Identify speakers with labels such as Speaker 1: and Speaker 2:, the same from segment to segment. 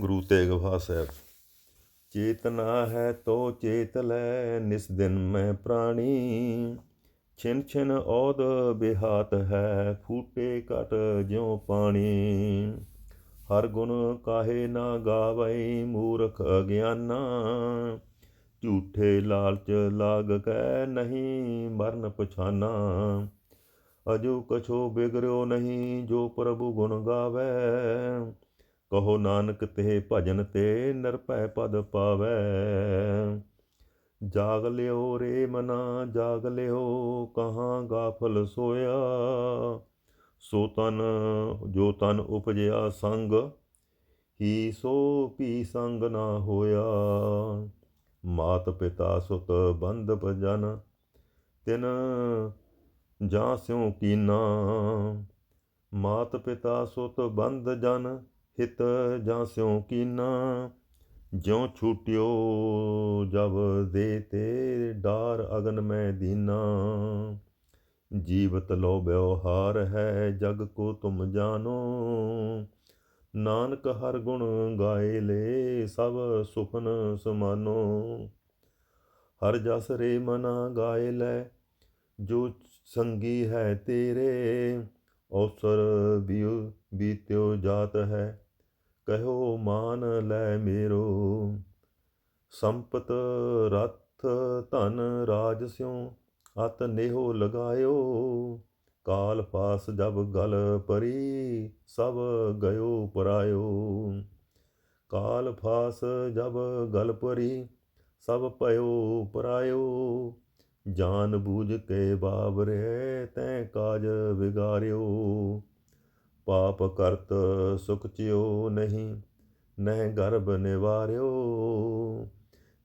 Speaker 1: ਗੁਰੂ ਤੇਗ ਬਹਾਦਰ ਸਾਹਿਬ। ਚੇਤਨਾ ਹੈ ਤੋ ਚੇਤ ਲੈ, ਨਿਸ ਦਿਨ ਮੈਂ ਪ੍ਰਾਣੀ। ਛਿਨ ਛਿਨ ਔਦ ਬਿਹਾਤ ਹੈ, ਫੂਟੇ ਕਟ ਜਿਉ ਪਾਣੀ। ਹਰ ਗੁਣ ਕਾਹੇ ਨਾ ਗਾਵਈ ਮੂਰਖ ਅਗਿਆਨਾ। ਝੂਠੇ ਲਾਲਚ ਲਾਗ ਕੈ ਨਹੀਂ ਮਰਨ ਪਛਾਨਾ। ਅਜੋ ਕਛੋ ਬਿਗਰਿਓ ਨਹੀਂ ਜੋ ਪ੍ਰਭੂ ਗੁਣ ਗਾਵੇ। ਕਹੋ ਨਾਨਕ ਤੇ ਭਜਨ ਤੇ ਨਿਰਭੈ ਪਦ ਪਾਵੈ। ਜਾਗ ਲਿਓ ਰੇ ਮਨਾ, ਜਾਗ ਲਿਓ ਕਹਾਂ ਗਾਫਲ ਸੋਇਆ। ਸੋ ਤਨ, ਜੋ ਤਨ ਉਪਜਿਆ ਸੰਗ, ਹੀ ਸੋ ਪੀ ਸੰਗ ਨਾ ਹੋਇਆ। ਮਾਤ ਪਿਤਾ ਸੁਤ ਬੰਧ ਭਜਨ, ਤਿਨ ਜਾਂ ਸਿਉ ਕੀਨਾ। ਮਾਤ ਪਿਤਾ ਸੁਤ ਬੰਧ ਜਨ ਹਿਤ ਜਾਂ ਸਿਉ ਕੀਨਾ, ਜਿਉ ਛੂਟਿਓ ਜਬ ਦੇ ਤੇ ਡਾਰ ਅਗਨ ਮੈਂ ਦੀਨਾ। ਜੀਵਤ ਲੋ ਬਿਵਹਾਰ ਹੈ ਜਗ ਕੋ ਤੁਮ ਜਾਣੋ ਨਾਨਕ ਹਰ ਗੁਣ ਗਾਏ ਲੈ ਸਭ ਸੁਖਨ ਸਮਾਨੋ। ਹਰ ਜਸ ਰੇ ਮਨਾ ਗਾਏ ਲੈ, ਜੋ ਸੰਗੀ ਹੈ ਤੇਰੇ। ਔਸਰ ਬਿਉ ਬੀਤਿਓ ਜਾਤ ਹੈ ਕਹਿਓ, ਮਾਨ ਲੈ ਮੇਰੋ। ਸੰਪਤ ਰਥ ਧਨ ਰਾਜ ਸਿਉ, ਅਤ ਨੇਹੋ ਲਗਾਇਓ। ਕਾਲ ਪਾਸ ਜਬ ਗਲ ਪਰੀ, ਸਭ ਗਇਓ ਪਰਾਇਓ। ਕਾਲ ਫਾਸ ਜਬ ਗਲ ਪਰੀ, ਸਭ ਭਇਓ ਪਰਾਇਓ। ਜਾਨ ਬੂਝ ਕੇ ਬਾਬਰੇ ਤੈ ਕਾਜ ਵਿਗਾਰਿਓ। ਪਾਪ ਕਰਤ ਸੁਖ ਚਿਓ ਨਹੀਂ, ਨਹਿ ਗਰਭ ਨਿਵਾਰਿਓ।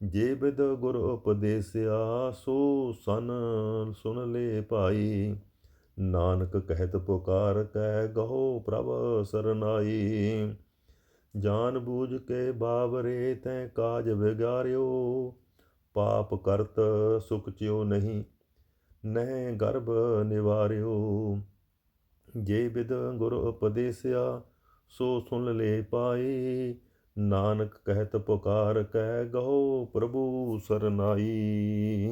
Speaker 1: ਜੇ ਬਿਦ ਗੁਰ ਉਪਦੇਸਿਆ, ਸੋ ਸਨ ਸੁਨ ਲੈ ਭਾਈ। ਨਾਨਕ ਕਹਿਤ ਪੁਕਾਰ ਕੈ, ਗਹੋ ਪ੍ਰਭ ਸਰਨਾਈ। ਜਾਨ ਬੂਝ ਕੇ ਬਾਵਰੇ ਤੈ ਕਾਜ ਵਿਗਾਰਿਓ। ਪਾਪ ਕਰਤ ਸੁਖ ਚਿਓ ਨਹੀਂ, ਨਹਿ ਗਰਭ ਨਿਵਾਰਿਓ। ਜੇ ਬਿਦ ਗੁਰ ਉਪਦੇਸਿਆ, ਸੋ ਸੁਣ ਲੈ ਪਾਈ ਨਾਨਕ ਕਹਿਤ ਪੁਕਾਰ ਕਹਿ ਗਹੋ ਪ੍ਰਭੂ ਸਰਨਾਈ।